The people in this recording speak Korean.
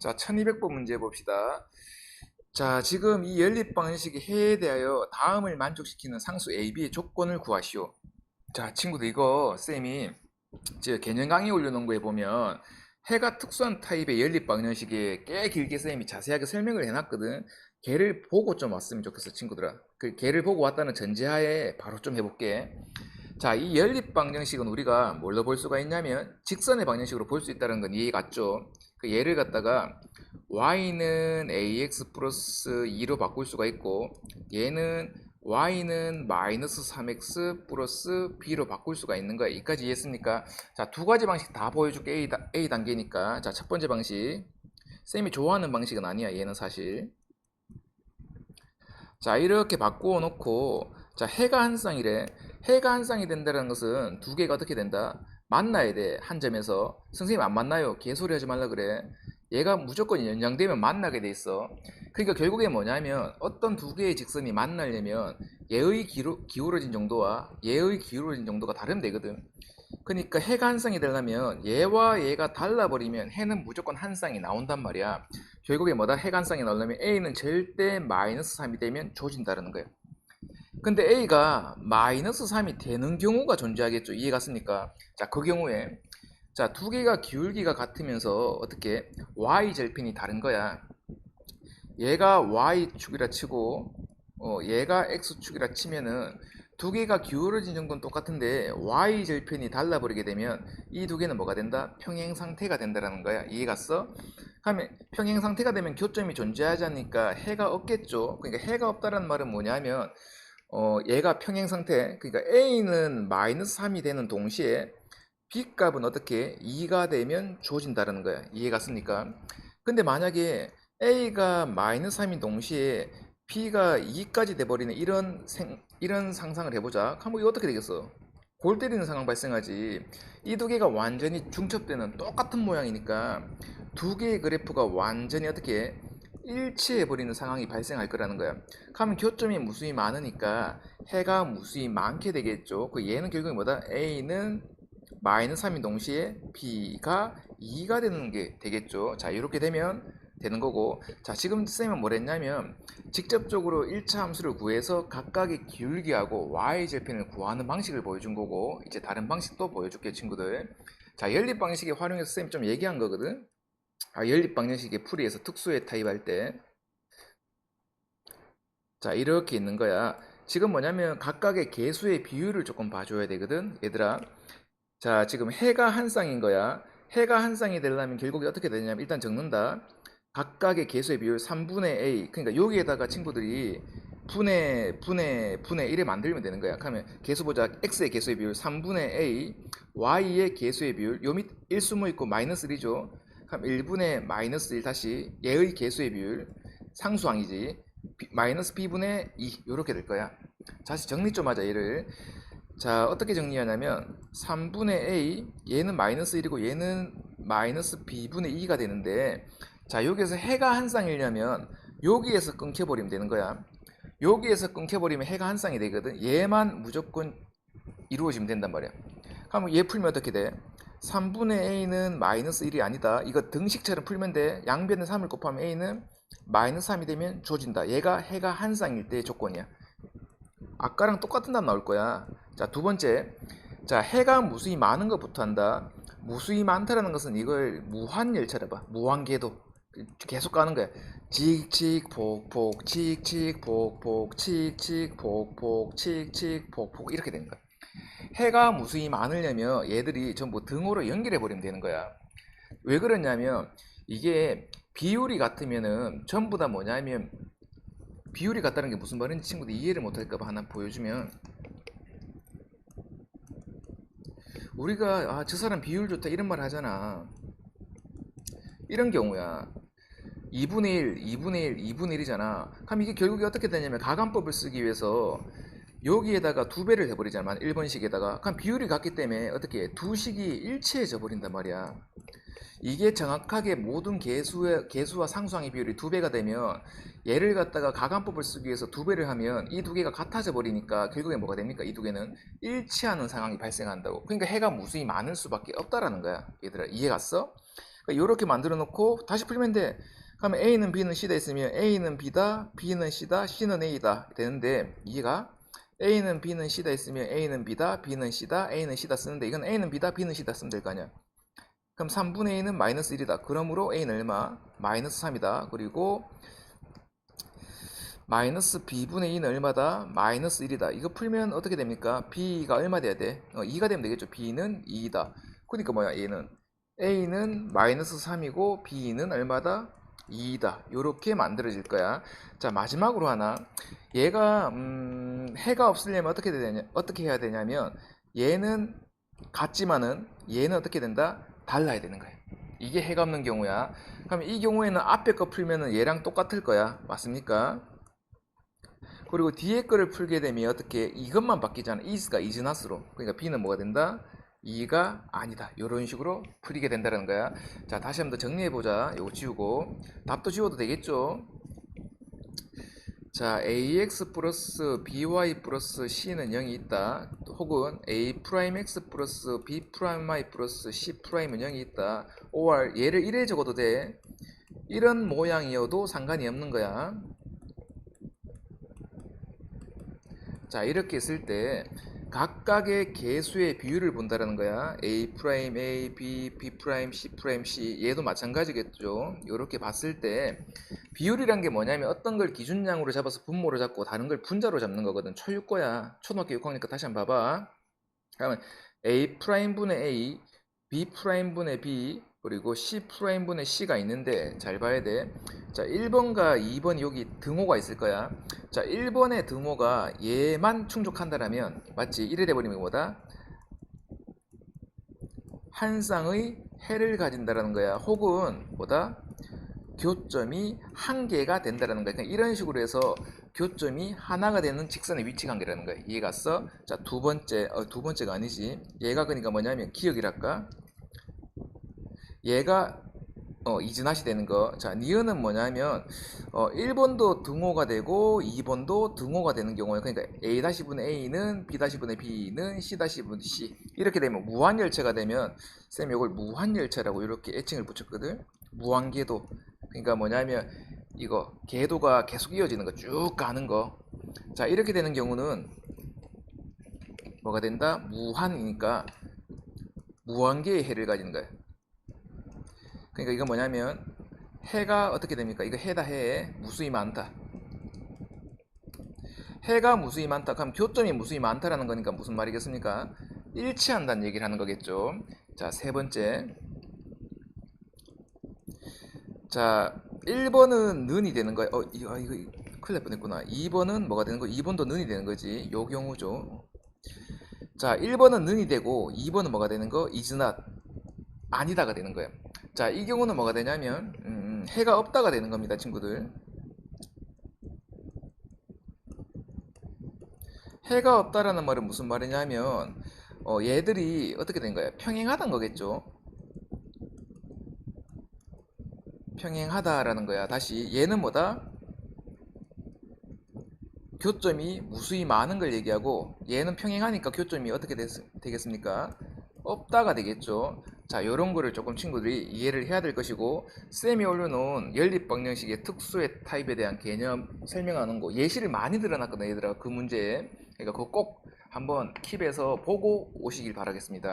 자, 1200번 문제 봅시다. 자, 지금 이 연립 방정식의 해에 대하여 다음을 만족시키는 상수 A, B의 조건을 구하시오. 자, 친구들 이거 쌤이 저 개념 강의 올려놓은 거에 보면 해가 특수한 타입의 연립 방정식에 꽤 길게 쌤이 자세하게 설명을 해놨거든. 걔를 보고 좀 왔으면 좋겠어, 친구들아. 그 걔를 보고 왔다는 전제하에 바로 좀 해볼게. 자, 이 연립 방정식은 우리가 뭘로 볼 수가 있냐면 직선의 방정식으로 볼 수 있다는 건 이해 갔죠? 그 예를 갖다가 y는 ax 플러스 2로 바꿀 수가 있고 얘는 y는 마이너스 3x 플러스 b로 바꿀 수가 있는 거야. 이까지 이해했습니까? 자, 두 가지 방식 다 보여줄게. A, 다- A 단계니까. 자, 첫 번째 방식. 쌤이 좋아하는 방식은 아니야. 얘는 사실. 자, 이렇게 바꾸어 놓고 자, 해가 한 쌍이래. 해가 한 쌍이 된다는 것은 두 개가 어떻게 된다? 만나야 돼. 한 점에서. 선생님 안 만나요. 개소리 하지 말라 그래. 얘가 무조건 연장되면 만나게 돼 있어. 그러니까 결국에 뭐냐면 어떤 두 개의 직선이 만나려면 얘의 기울어, 기울어진 정도와 얘의 기울어진 정도가 다르면 되거든. 그러니까 해가 한 쌍이 되려면 얘와 얘가 달라버리면 해는 무조건 한 쌍이 나온단 말이야. 결국에 뭐다? 해가 한 쌍이 나오려면 A는 절대 마이너스 3이 되면 조진다라는 거예요. 근데 A가 마이너스 3이 되는 경우가 존재하겠죠. 이해 갔습니까? 자, 그 경우에 자, 두 개가 기울기가 같으면서 어떻게 y 절편이 다른 거야. 얘가 y축이라 치고 어, 얘가 x축이라 치면은 두 개가 기울어진 정도는 똑같은데 y 절편이 달라버리게 되면 이 두 개는 뭐가 된다? 평행 상태가 된다라는 거야. 이해 갔어? 하면 평행 상태가 되면 교점이 존재하지 않으니까 해가 없겠죠. 그러니까 해가 없다라는 말은 뭐냐면 어, 얘가 평행 상태, 그러니까 a는 마이너스 3이 되는 동시에 b 값은 어떻게 2가 되면 주어진다는 거야. 이해 갔습니까? 근데 만약에 a가 마이너스 3인 동시에 b가 2까지 돼버리는 이런 생, 이런 상상을 해보자. 그럼 이거 어떻게 되겠어? 골 때리는 상황 발생하지. 이 두 개가 완전히 중첩되는 똑같은 모양이니까 두 개의 그래프가 완전히 어떻게 일치해버리는 상황이 발생할 거라는 거야. 그러면 교점이 무수히 많으니까 해가 무수히 많게 되겠죠. 그 얘는 결국에 뭐다? a는 마이너스 3인 동시에 b가 2가 되는 게 되겠죠. 자, 이렇게 되면 되는 거고. 자, 지금 쌤은 뭘 했냐면 직접적으로 1차 함수를 구해서 각각의 기울기하고 y 절편을 구하는 방식을 보여준 거고 이제 다른 방식도 보여줄게 친구들. 자, 연립 방식에 활용해서 쌤이 좀 얘기한 거거든. 아, 연립 방정식의 풀이에서 특수에 타입할 때. 자, 이렇게 있는 거야. 지금 뭐냐면 각각의 개수의 비율을 조금 봐줘야 되거든. 얘들아. 자, 지금 해가 한 쌍인 거야. 해가 한 쌍이 되려면 결국에 어떻게 되냐면 일단 적는다. 각각의 개수의 비율 3분의 a. 그러니까 여기에다가 친구들이 분의 분의 분의 1에 만들면 되는 거야. 그러면 개수 보자. x의 개수의 비율 3분의 a, y의 개수의 비율 요 밑 1수모 있고 마이너스 1이죠. 그럼 1분의 마이너스 1 다시 얘의 개수의 비율 상수항이지. 비- 마이너스 b분의 2 이렇게 될 거야. 다시 정리 좀 하자 얘를. 자, 어떻게 정리하냐면 3분의 a 얘는 마이너스 1이고 얘는 마이너스 b분의 2가 되는데 자, 여기에서 해가 한 쌍이려면 여기에서 끊겨버리면 되는 거야. 여기에서 끊겨버리면 해가 한 쌍이 되거든. 얘만 무조건 이루어지면 된단 말이야. 그럼 얘 풀면 어떻게 돼? 3분의 a는 마이너스 1이 아니다. 이거 등식처럼 풀면 돼. 양변에 3을 곱하면 a는 마이너스 3이 되면 주어진다. 얘가 해가 한 쌍일 때의 조건이야. 아까랑 똑같은 답 나올 거야. 자, 두 번째. 자, 해가 무수히 많은 것부터 한다. 무수히 많다라는 것은 이걸 무한 열차라 봐. 무한 궤도. 계속 가는 거야. 칙칙 폭폭 칙칙 폭폭 칙칙 폭폭 칙칙 폭폭 이렇게 되는 거야. 해가 무수히 많으려면 얘들이 전부 등호로 연결해 버리면 되는 거야. 왜 그러냐면 이게 비율이 같으면은 전부 다 뭐냐면 비율이 같다는 게 무슨 말인지 친구들 이해를 못할까봐 하나 보여주면 우리가 아 저 사람 비율 좋다 이런 말 하잖아. 이런 경우야. 2분의 1, 2분의 1, 2분의 1이잖아. 그럼 이게 결국에 어떻게 되냐면 가감법을 쓰기 위해서 여기에다가 두 배를 해버리잖아 1번식에다가 그럼 비율이 같기 때문에 어떻게 해? 두 식이 일치해져 버린단 말이야 이게 정확하게 모든 개수의, 개수와 상수항의 비율이 두 배가 되면 얘를 갖다가 가감법을 쓰기 위해서 두 배를 하면 이 두 개가 같아져 버리니까 결국에 뭐가 됩니까? 이 두 개는 일치하는 상황이 발생한다고. 그러니까 해가 무수히 많을 수밖에 없다라는 거야. 얘들아 이해 갔어? 이렇게 만들어 놓고 다시 풀면 돼. 그러면 A는 B는 C다 있으면 A는 B다, B는 C다, C는 A다 되는데 이해가? A는 B는 C다 있으면 A는 B다, B는 C다, A는 C다 쓰는데 이건 A는 B다, B는 C다 쓰면 될 거 아니야. 그럼 3분의 A는 마이너스 1이다. 그러므로 A는 얼마? 마이너스 3이다. 그리고 마이너스 B분의 2는 얼마다? 마이너스 1이다. 이거 풀면 어떻게 됩니까? B가 얼마 돼야 돼? 어, 2가 되면 되겠죠. B는 2이다. 그러니까 뭐야 얘는 A는 마이너스 3이고 B는 얼마다? 2이다. 요렇게 만들어질 거야. 자 마지막으로 하나 얘가 음, 해가 없으려면 어떻게 되냐 어떻게 해야 되냐면 얘는 같지만은 얘는 어떻게 된다? 달라야 되는 거야. 이게 해가 없는 경우야. 그럼 이 경우에는 앞에 거 풀면은 얘랑 똑같을 거야. 맞습니까? 그리고 뒤에 거를 풀게 되면 어떻게 이것만 바뀌잖아. is가 isnot으로. 그러니까 b는 뭐가 된다? 2가 아니다. 이런 식으로 풀리게 된다는 거야. 자, 다시 한번 더 정리해 보자. 요거 지우고 답도 지워도 되겠죠? 자, ax 플러스 by 플러스 c는 0이 있다. 혹은 a 프라임 x 플러스 b 프라임 y 플러스 c 프라임은 0이 있다. or 얘를 이래 적어도 돼. 이런 모양이어도 상관이 없는 거야. 자 이렇게 했을 때 각각의 개수의 비율을 본다라는 거야. A 프라임 a b b 프라임 c 프라임 c. 얘도 마찬가지겠죠. 이렇게 봤을 때 비율이란 게 뭐냐면 어떤 걸 기준량으로 잡아서 분모로 잡고 다른 걸 분자로 잡는 거거든. 초육거야. 초등학교 6학년이니까 다시 한번 봐봐. 그러면 a 프라임 분의 a b 프라임 분의 b 그리고 c 프라임 분의 c가 있는데 잘 봐야 돼. 자, 1번과 2번 여기 등호가 있을 거야. 자, 1번의 등호가 얘만 충족한다라면 맞지? 이래 돼 버리면 뭐다? 한 쌍의 해를 가진다라는 거야. 혹은 뭐다? 교점이 한 개가 된다라는 거야. 그냥 이런 식으로 해서 교점이 하나가 되는 직선의 위치 관계라는 거야. 이해 갔어? 자, 두 번째, 어, 두 번째가 아니지. 얘가 그러니까 뭐냐면 기억이랄까? 얘가 어, 이즈낫이 되는 거. 자, 니은은 뭐냐면 어, 1번도 등호가 되고 2번도 등호가 되는 경우에 그러니까 A-분의 A는 B-분의 B는 C-분의 C 이렇게 되면 무한열차가 되면 쌤 이걸 무한열차라고 이렇게 애칭을 붙였거든. 무한궤도. 그러니까 뭐냐면 이거 궤도가 계속 이어지는 거 쭉 가는 거. 자, 이렇게 되는 경우는 뭐가 된다? 무한이니까 무한계의 해를 가지는 거야. 그러니까 이건 뭐냐면 해가 어떻게 됩니까? 이거 해다 해 무수히 많다. 해가 무수히 많다. 그럼 교점이 무수히 많다라는 거니까 무슨 말이겠습니까? 일치한다는 얘기를 하는 거겠죠. 자, 세 번째. 자, 1번은 는이 되는 거야. 어, 이거, 아, 이거 큰일 날 뻔했구나. 2번은 뭐가 되는 거? 2번도 는이 되는 거지. 요 경우죠. 자, 1번은 는이 되고 2번은 뭐가 되는 거? not 아니다가 되는 거예요. 자, 이 경우는 뭐가 되냐면 음, 해가 없다가 되는 겁니다, 친구들. 해가 없다라는 말은 무슨 말이냐면 어, 얘들이 어떻게 된 거예요? 평행하다는 거겠죠. 평행하다라는 거야. 다시 얘는 뭐다? 교점이 무수히 많은 걸 얘기하고 얘는 평행하니까 교점이 어떻게 됐, 되겠습니까? 없다가 되겠죠. 자, 요런 거를 조금 친구들이 이해를 해야 될 것이고 쌤이 올려놓은 연립방정식의 특수의 타입에 대한 개념 설명하는 거 예시를 많이 들어놨거든요, 얘들아. 그 문제에. 그러니까 그거 꼭 한번 킵해서 보고 오시길 바라겠습니다.